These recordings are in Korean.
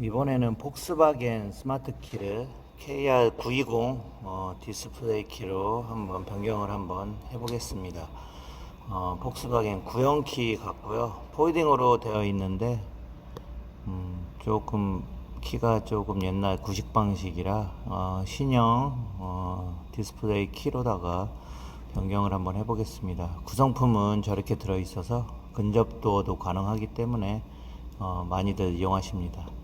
이번에는 폭스바겐 스마트 키를 KR920 어, 디스플레이 키로 한번 변경을 한번 해보겠습니다. 어, 폭스바겐 구형 키 같고요. 포이딩으로 되어 있는데 음, 조금 키가 조금 옛날 구식 방식이라 어, 신형 어, 디스플레이 키로다가 변경을 한번 해보겠습니다. 구성품은 저렇게 들어 있어서 근접도도 가능하기 때문에 어, 많이들 이용하십니다.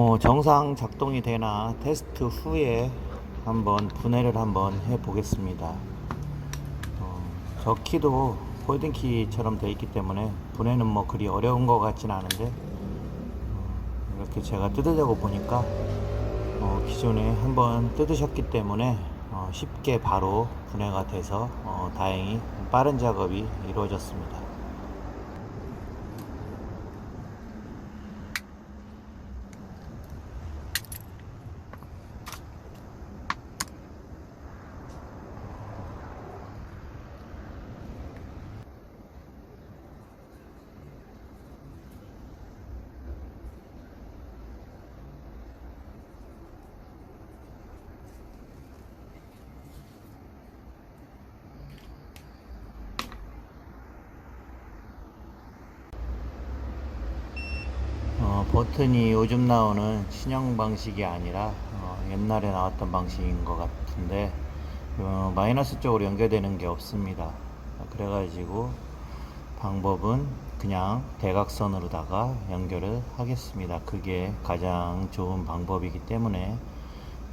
어, 정상 작동이 되나 테스트 후에 한번 분해를 한번 해 보겠습니다. 어, 저 키도 폴딩 키처럼 되어 있기 때문에 분해는 뭐 그리 어려운 것 같진 않은데 어, 이렇게 제가 뜯으려고 보니까 어, 기존에 한번 뜯으셨기 때문에 어, 쉽게 바로 분해가 돼서 어, 다행히 빠른 작업이 이루어졌습니다. 어, 버튼이 요즘 나오는 신형 방식이 아니라 어, 옛날에 나왔던 방식인 것 같은데 어, 마이너스 쪽으로 연결되는 게 없습니다. 그래가지고 방법은 그냥 대각선으로다가 연결을 하겠습니다. 그게 가장 좋은 방법이기 때문에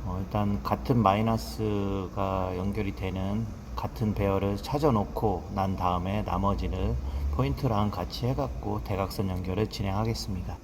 어, 일단 같은 마이너스가 연결이 되는 같은 배열을 찾아 놓고 난 다음에 나머지를 포인트랑 같이 해갖고 대각선 연결을 진행하겠습니다.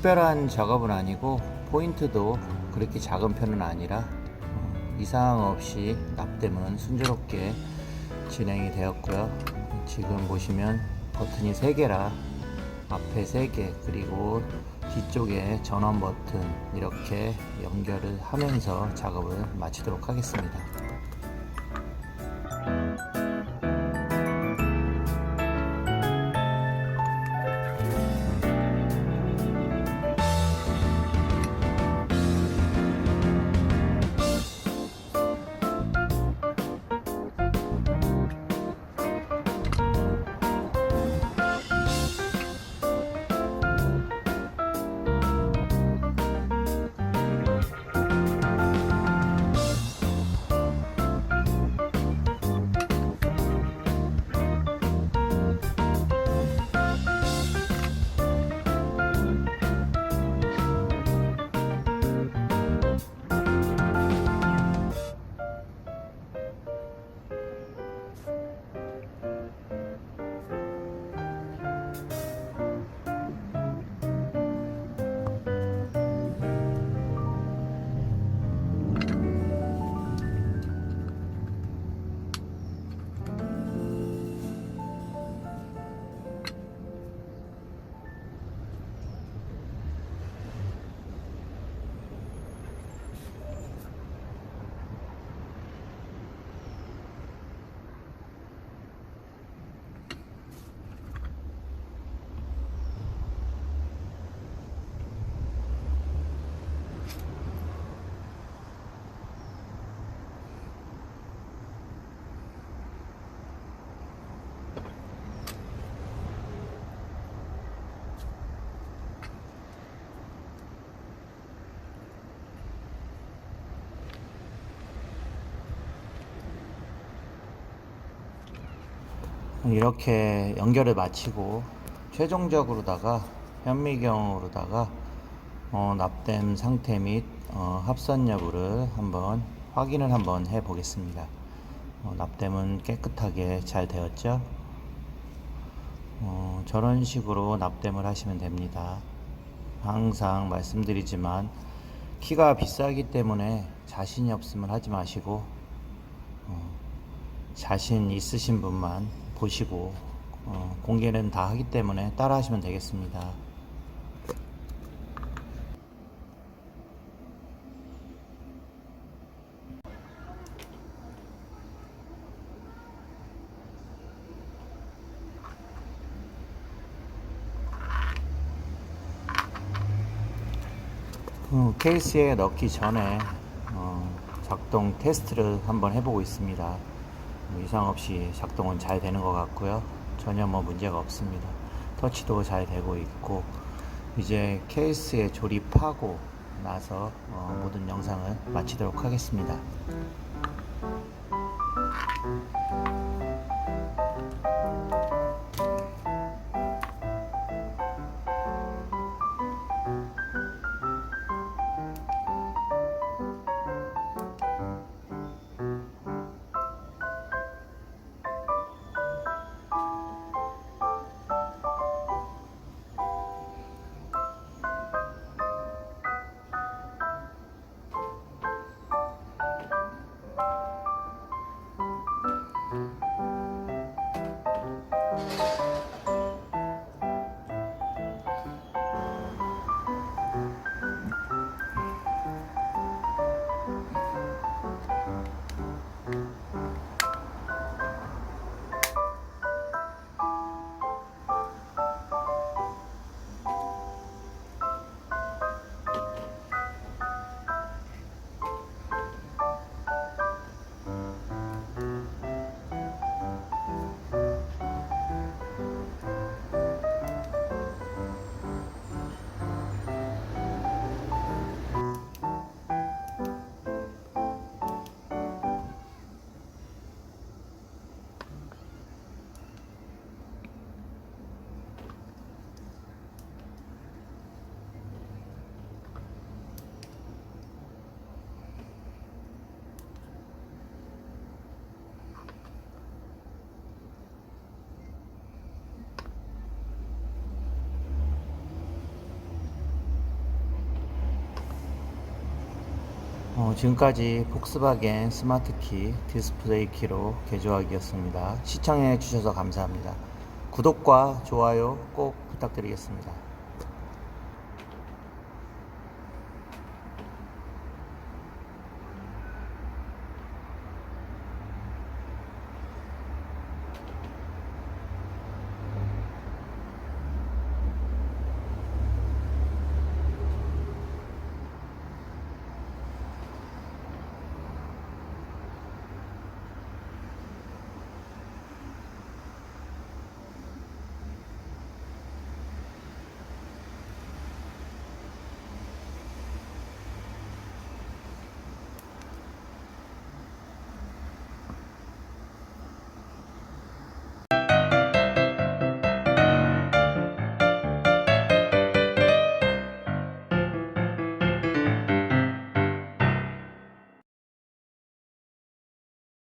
특별한 작업은 아니고 포인트도 그렇게 작은 편은 아니라 어, 이상 없이 납땜은 순조롭게 진행이 되었고요. 지금 보시면 버튼이 3개라 앞에 3개 그리고 뒤쪽에 전원 버튼 이렇게 연결을 하면서 작업을 마치도록 하겠습니다. 이렇게 연결을 마치고 최종적으로다가 현미경으로다가 어, 납땜 상태 및 어, 합선 여부를 한번 확인을 한번 해 보겠습니다. 어, 납땜은 깨끗하게 잘 되었죠? 어, 저런 식으로 납땜을 하시면 됩니다. 항상 말씀드리지만 키가 비싸기 때문에 자신이 없으면 하지 마시고 어, 자신 있으신 분만 보시고 어, 공개는 다 하기 때문에 따라 하시면 되겠습니다. 어, 케이스에 넣기 전에 어, 작동 테스트를 한번 해보고 있습니다. 뭐 이상 없이 작동은 잘 되는 것 같고요. 전혀 뭐 문제가 없습니다. 터치도 잘 되고 있고 이제 케이스에 조립하고 나서 어, 모든 영상을 마치도록 하겠습니다. 어, 지금까지 폭스바겐 스마트키 디스플레이 키로 개조하기였습니다. 시청해 주셔서 감사합니다. 구독과 좋아요 꼭 부탁드리겠습니다.